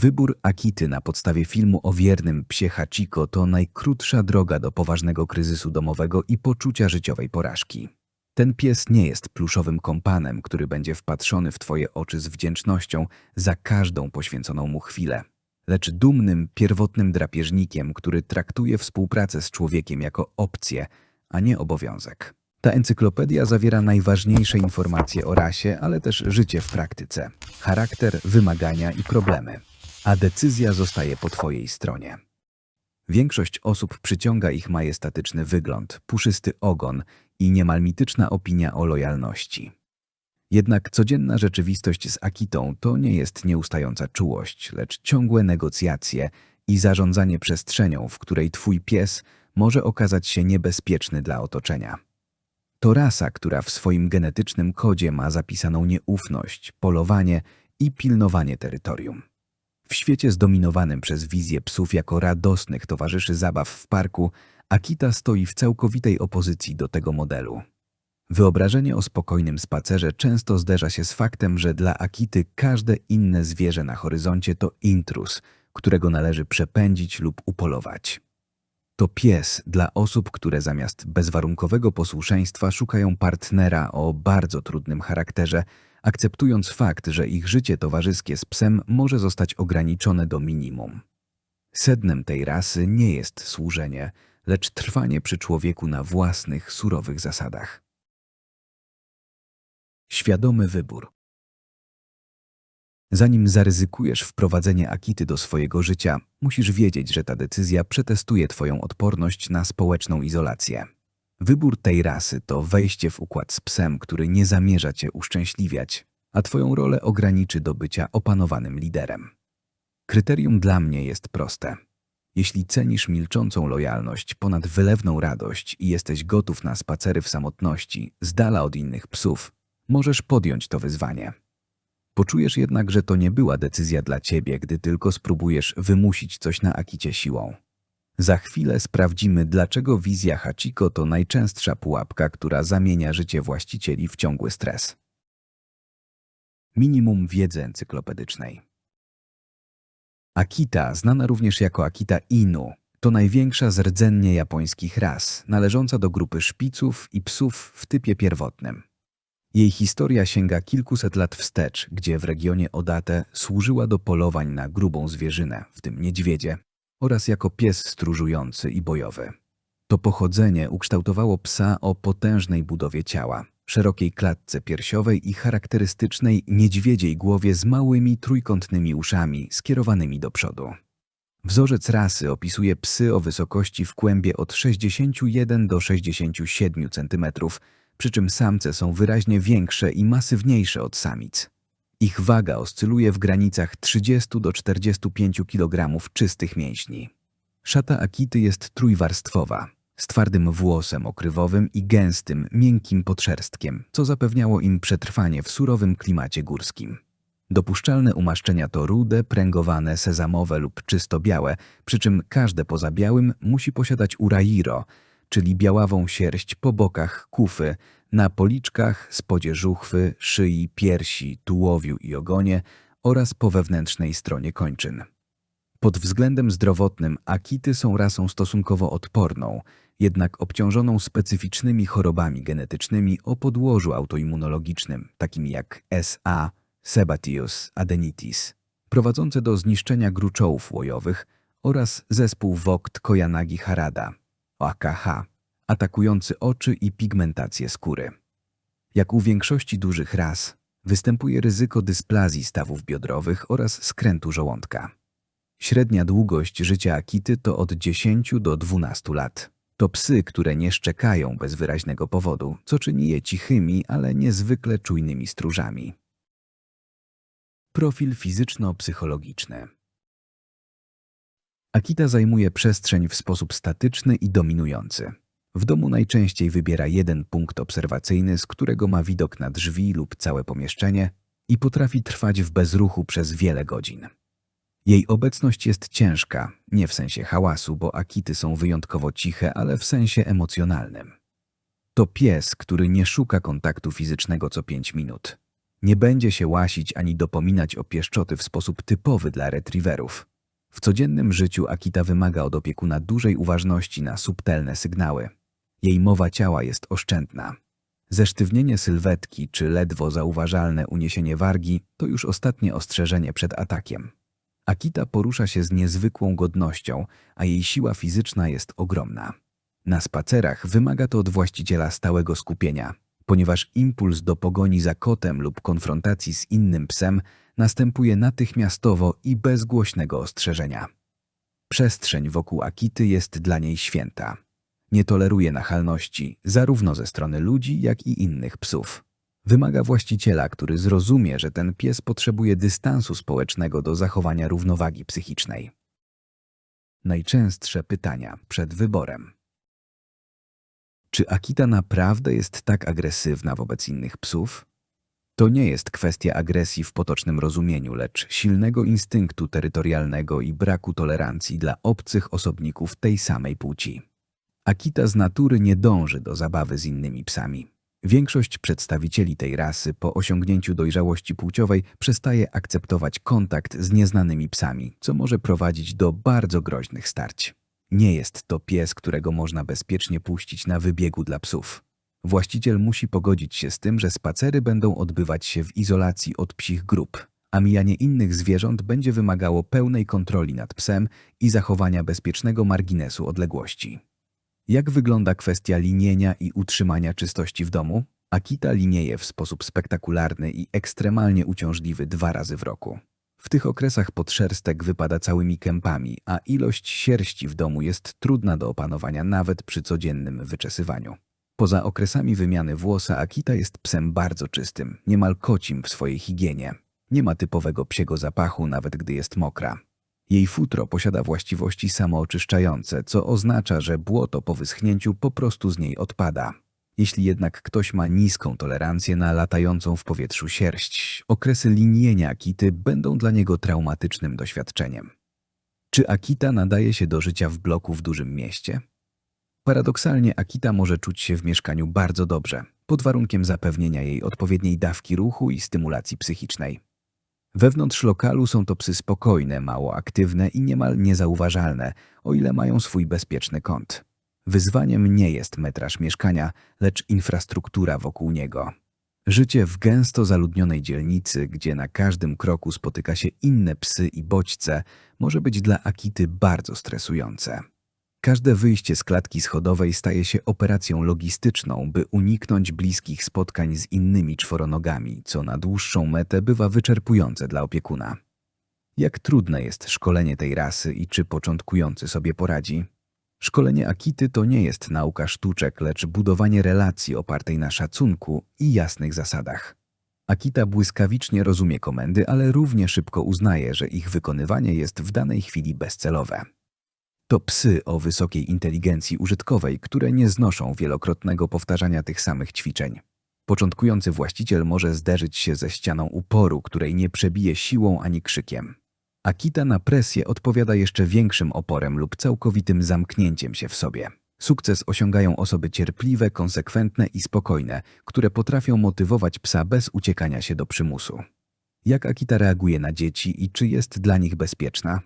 Wybór Akity na podstawie filmu o wiernym psie Hachiko to najkrótsza droga do poważnego kryzysu domowego i poczucia życiowej porażki. Ten pies nie jest pluszowym kompanem, który będzie wpatrzony w twoje oczy z wdzięcznością za każdą poświęconą mu chwilę, lecz dumnym, pierwotnym drapieżnikiem, który traktuje współpracę z człowiekiem jako opcję, a nie obowiązek. Ta encyklopedia zawiera najważniejsze informacje o rasie, ale też życie w praktyce, charakter, wymagania i problemy. A decyzja zostaje po Twojej stronie. Większość osób przyciąga ich majestatyczny wygląd, puszysty ogon i niemal mityczna opinia o lojalności. Jednak codzienna rzeczywistość z Akitą to nie jest nieustająca czułość, lecz ciągłe negocjacje i zarządzanie przestrzenią, w której Twój pies może okazać się niebezpieczny dla otoczenia. To rasa, która w swoim genetycznym kodzie ma zapisaną nieufność, polowanie i pilnowanie terytorium. W świecie zdominowanym przez wizję psów jako radosnych towarzyszy zabaw w parku, Akita stoi w całkowitej opozycji do tego modelu. Wyobrażenie o spokojnym spacerze często zderza się z faktem, że dla Akity każde inne zwierzę na horyzoncie to intrus, którego należy przepędzić lub upolować. To pies dla osób, które zamiast bezwarunkowego posłuszeństwa szukają partnera o bardzo trudnym charakterze, akceptując fakt, że ich życie towarzyskie z psem może zostać ograniczone do minimum. Sednem tej rasy nie jest służenie, lecz trwanie przy człowieku na własnych, surowych zasadach. Świadomy wybór. Zanim zaryzykujesz wprowadzenie Akity do swojego życia, musisz wiedzieć, że ta decyzja przetestuje Twoją odporność na społeczną izolację. Wybór tej rasy to wejście w układ z psem, który nie zamierza Cię uszczęśliwiać, a Twoją rolę ograniczy do bycia opanowanym liderem. Kryterium dla mnie jest proste. Jeśli cenisz milczącą lojalność ponad wylewną radość i jesteś gotów na spacery w samotności, z dala od innych psów, możesz podjąć to wyzwanie. Poczujesz jednak, że to nie była decyzja dla ciebie, gdy tylko spróbujesz wymusić coś na Akicie siłą. Za chwilę sprawdzimy, dlaczego wizja Hachiko to najczęstsza pułapka, która zamienia życie właścicieli w ciągły stres. Minimum wiedzy encyklopedycznej. Akita, znana również jako Akita Inu, to największa z rdzennie japońskich ras, należąca do grupy szpiców i psów w typie pierwotnym. Jej historia sięga kilkuset lat wstecz, gdzie w regionie Odate służyła do polowań na grubą zwierzynę, w tym niedźwiedzie, oraz jako pies stróżujący i bojowy. To pochodzenie ukształtowało psa o potężnej budowie ciała, szerokiej klatce piersiowej i charakterystycznej niedźwiedziej głowie z małymi trójkątnymi uszami skierowanymi do przodu. Wzorzec rasy opisuje psy o wysokości w kłębie od 61 do 67 cm, przy czym samce są wyraźnie większe i masywniejsze od samic. Ich waga oscyluje w granicach 30 do 45 kg czystych mięśni. Szata Akity jest trójwarstwowa, z twardym włosem okrywowym i gęstym, miękkim podszerstkiem, co zapewniało im przetrwanie w surowym klimacie górskim. Dopuszczalne umaszczenia to rude, pręgowane, sezamowe lub czysto białe, przy czym każde poza białym musi posiadać urairo, czyli białawą sierść po bokach kufy, na policzkach, spodzie żuchwy, szyi, piersi, tułowiu i ogonie oraz po wewnętrznej stronie kończyn. Pod względem zdrowotnym akity są rasą stosunkowo odporną, jednak obciążoną specyficznymi chorobami genetycznymi o podłożu autoimmunologicznym, takimi jak SA, Sebatius adenitis, prowadzące do zniszczenia gruczołów łojowych oraz zespół Vogt-Koyanagi-Harada, AKH, atakujący oczy i pigmentację skóry. Jak u większości dużych ras, występuje ryzyko dysplazji stawów biodrowych oraz skrętu żołądka. Średnia długość życia akity to od 10 do 12 lat. To psy, które nie szczekają bez wyraźnego powodu, co czyni je cichymi, ale niezwykle czujnymi stróżami. Profil fizyczno-psychologiczny Akita zajmuje przestrzeń w sposób statyczny i dominujący. W domu najczęściej wybiera jeden punkt obserwacyjny, z którego ma widok na drzwi lub całe pomieszczenie i potrafi trwać w bezruchu przez wiele godzin. Jej obecność jest ciężka, nie w sensie hałasu, bo akity są wyjątkowo ciche, ale w sensie emocjonalnym. To pies, który nie szuka kontaktu fizycznego co pięć minut. Nie będzie się łasić ani dopominać o pieszczoty w sposób typowy dla retriewerów. W codziennym życiu Akita wymaga od opiekuna dużej uważności na subtelne sygnały. Jej mowa ciała jest oszczędna. Zesztywnienie sylwetki czy ledwo zauważalne uniesienie wargi to już ostatnie ostrzeżenie przed atakiem. Akita porusza się z niezwykłą godnością, a jej siła fizyczna jest ogromna. Na spacerach wymaga to od właściciela stałego skupienia, ponieważ impuls do pogoni za kotem lub konfrontacji z innym psem następuje natychmiastowo i bez głośnego ostrzeżenia. Przestrzeń wokół Akity jest dla niej święta. Nie toleruje nachalności zarówno ze strony ludzi, jak i innych psów. Wymaga właściciela, który zrozumie, że ten pies potrzebuje dystansu społecznego do zachowania równowagi psychicznej. Najczęstsze pytania przed wyborem. Czy Akita naprawdę jest tak agresywna wobec innych psów? To nie jest kwestia agresji w potocznym rozumieniu, lecz silnego instynktu terytorialnego i braku tolerancji dla obcych osobników tej samej płci. Akita z natury nie dąży do zabawy z innymi psami. Większość przedstawicieli tej rasy po osiągnięciu dojrzałości płciowej przestaje akceptować kontakt z nieznanymi psami, co może prowadzić do bardzo groźnych starć. Nie jest to pies, którego można bezpiecznie puścić na wybiegu dla psów. Właściciel musi pogodzić się z tym, że spacery będą odbywać się w izolacji od psich grup, a mijanie innych zwierząt będzie wymagało pełnej kontroli nad psem i zachowania bezpiecznego marginesu odległości. Jak wygląda kwestia linienia i utrzymania czystości w domu? Akita linieje w sposób spektakularny i ekstremalnie uciążliwy dwa razy w roku. W tych okresach podszerstek wypada całymi kępami, a ilość sierści w domu jest trudna do opanowania nawet przy codziennym wyczesywaniu. Poza okresami wymiany włosa Akita jest psem bardzo czystym, niemal kocim w swojej higienie. Nie ma typowego psiego zapachu, nawet gdy jest mokra. Jej futro posiada właściwości samooczyszczające, co oznacza, że błoto po wyschnięciu po prostu z niej odpada. Jeśli jednak ktoś ma niską tolerancję na latającą w powietrzu sierść, okresy linienia Akity będą dla niego traumatycznym doświadczeniem. Czy Akita nadaje się do życia w bloku w dużym mieście? Paradoksalnie Akita może czuć się w mieszkaniu bardzo dobrze, pod warunkiem zapewnienia jej odpowiedniej dawki ruchu i stymulacji psychicznej. Wewnątrz lokalu są to psy spokojne, mało aktywne i niemal niezauważalne, o ile mają swój bezpieczny kąt. Wyzwaniem nie jest metraż mieszkania, lecz infrastruktura wokół niego. Życie w gęsto zaludnionej dzielnicy, gdzie na każdym kroku spotyka się inne psy i bodźce, może być dla Akity bardzo stresujące. Każde wyjście z klatki schodowej staje się operacją logistyczną, by uniknąć bliskich spotkań z innymi czworonogami, co na dłuższą metę bywa wyczerpujące dla opiekuna. Jak trudne jest szkolenie tej rasy i czy początkujący sobie poradzi? Szkolenie Akity to nie jest nauka sztuczek, lecz budowanie relacji opartej na szacunku i jasnych zasadach. Akita błyskawicznie rozumie komendy, ale równie szybko uznaje, że ich wykonywanie jest w danej chwili bezcelowe. To psy o wysokiej inteligencji użytkowej, które nie znoszą wielokrotnego powtarzania tych samych ćwiczeń. Początkujący właściciel może zderzyć się ze ścianą uporu, której nie przebije siłą ani krzykiem. Akita na presję odpowiada jeszcze większym oporem lub całkowitym zamknięciem się w sobie. Sukces osiągają osoby cierpliwe, konsekwentne i spokojne, które potrafią motywować psa bez uciekania się do przymusu. Jak Akita reaguje na dzieci i czy jest dla nich bezpieczna?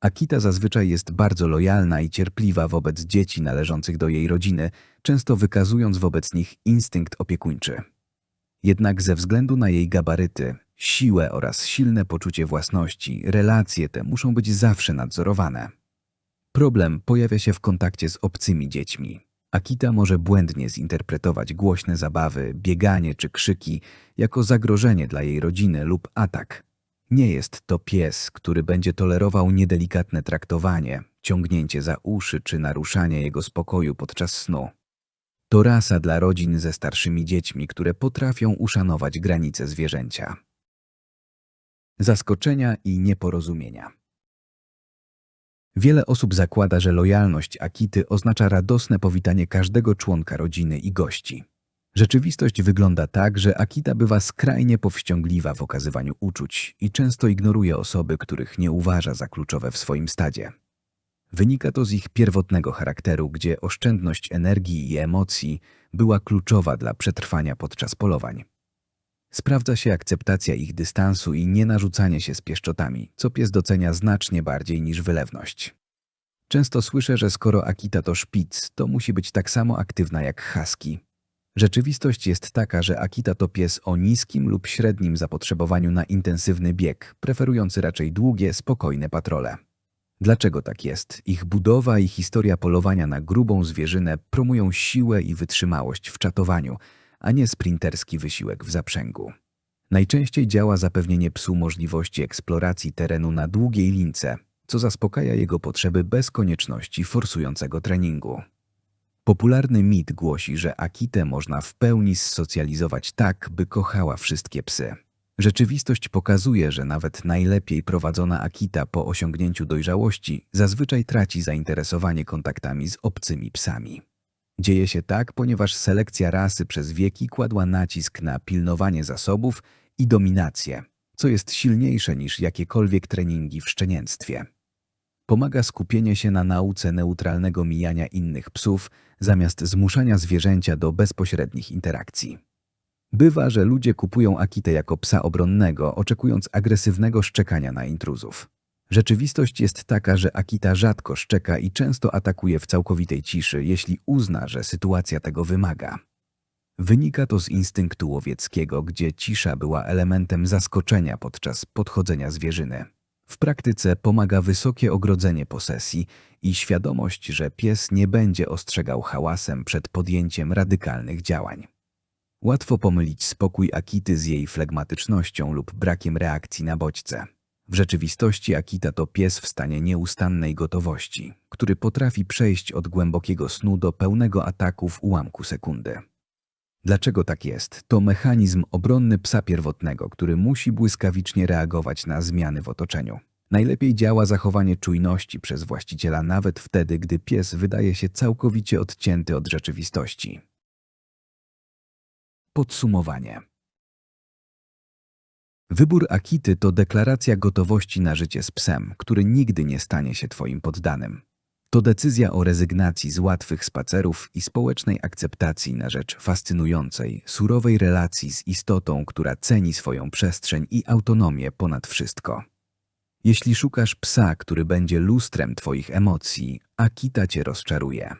Akita zazwyczaj jest bardzo lojalna i cierpliwa wobec dzieci należących do jej rodziny, często wykazując wobec nich instynkt opiekuńczy. Jednak ze względu na jej gabaryty, siłę oraz silne poczucie własności, relacje te muszą być zawsze nadzorowane. Problem pojawia się w kontakcie z obcymi dziećmi. Akita może błędnie zinterpretować głośne zabawy, bieganie czy krzyki jako zagrożenie dla jej rodziny lub atak. Nie jest to pies, który będzie tolerował niedelikatne traktowanie, ciągnięcie za uszy czy naruszanie jego spokoju podczas snu. To rasa dla rodzin ze starszymi dziećmi, które potrafią uszanować granice zwierzęcia. Zaskoczenia i nieporozumienia. Wiele osób zakłada, że lojalność Akity oznacza radosne powitanie każdego członka rodziny i gości. Rzeczywistość wygląda tak, że Akita bywa skrajnie powściągliwa w okazywaniu uczuć i często ignoruje osoby, których nie uważa za kluczowe w swoim stadzie. Wynika to z ich pierwotnego charakteru, gdzie oszczędność energii i emocji była kluczowa dla przetrwania podczas polowań. Sprawdza się akceptacja ich dystansu i nienarzucanie się z pieszczotami, co pies docenia znacznie bardziej niż wylewność. Często słyszę, że skoro Akita to szpic, to musi być tak samo aktywna jak husky. Rzeczywistość jest taka, że Akita to pies o niskim lub średnim zapotrzebowaniu na intensywny bieg, preferujący raczej długie, spokojne patrole. Dlaczego tak jest? Ich budowa i historia polowania na grubą zwierzynę promują siłę i wytrzymałość w czatowaniu, a nie sprinterski wysiłek w zaprzęgu. Najczęściej działa zapewnienie psu możliwości eksploracji terenu na długiej lince, co zaspokaja jego potrzeby bez konieczności forsującego treningu. Popularny mit głosi, że Akitę można w pełni zsocjalizować tak, by kochała wszystkie psy. Rzeczywistość pokazuje, że nawet najlepiej prowadzona Akita po osiągnięciu dojrzałości zazwyczaj traci zainteresowanie kontaktami z obcymi psami. Dzieje się tak, ponieważ selekcja rasy przez wieki kładła nacisk na pilnowanie zasobów i dominację, co jest silniejsze niż jakiekolwiek treningi w szczenięctwie. Pomaga skupienie się na nauce neutralnego mijania innych psów, zamiast zmuszania zwierzęcia do bezpośrednich interakcji. Bywa, że ludzie kupują Akitę jako psa obronnego, oczekując agresywnego szczekania na intruzów. Rzeczywistość jest taka, że Akita rzadko szczeka i często atakuje w całkowitej ciszy, jeśli uzna, że sytuacja tego wymaga. Wynika to z instynktu łowieckiego, gdzie cisza była elementem zaskoczenia podczas podchodzenia zwierzyny. W praktyce pomaga wysokie ogrodzenie posesji i świadomość, że pies nie będzie ostrzegał hałasem przed podjęciem radykalnych działań. Łatwo pomylić spokój Akity z jej flegmatycznością lub brakiem reakcji na bodźce. W rzeczywistości Akita to pies w stanie nieustannej gotowości, który potrafi przejść od głębokiego snu do pełnego ataku w ułamku sekundy. Dlaczego tak jest? To mechanizm obronny psa pierwotnego, który musi błyskawicznie reagować na zmiany w otoczeniu. Najlepiej działa zachowanie czujności przez właściciela nawet wtedy, gdy pies wydaje się całkowicie odcięty od rzeczywistości. Podsumowanie. Wybór Akity to deklaracja gotowości na życie z psem, który nigdy nie stanie się Twoim poddanym. To decyzja o rezygnacji z łatwych spacerów i społecznej akceptacji na rzecz fascynującej, surowej relacji z istotą, która ceni swoją przestrzeń i autonomię ponad wszystko. Jeśli szukasz psa, który będzie lustrem Twoich emocji, Akita Cię rozczaruje.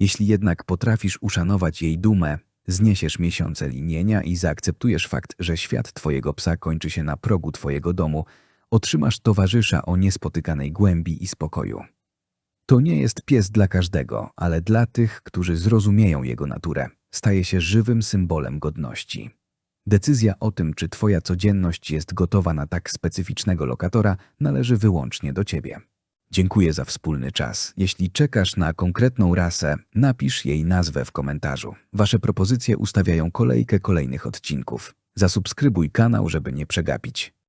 Jeśli jednak potrafisz uszanować jej dumę, zniesiesz miesiące linienia i zaakceptujesz fakt, że świat Twojego psa kończy się na progu Twojego domu, otrzymasz towarzysza o niespotykanej głębi i spokoju. To nie jest pies dla każdego, ale dla tych, którzy zrozumieją jego naturę. Staje się żywym symbolem godności. Decyzja o tym, czy Twoja codzienność jest gotowa na tak specyficznego lokatora, należy wyłącznie do Ciebie. Dziękuję za wspólny czas. Jeśli czekasz na konkretną rasę, napisz jej nazwę w komentarzu. Wasze propozycje ustawiają kolejkę kolejnych odcinków. Zasubskrybuj kanał, żeby nie przegapić.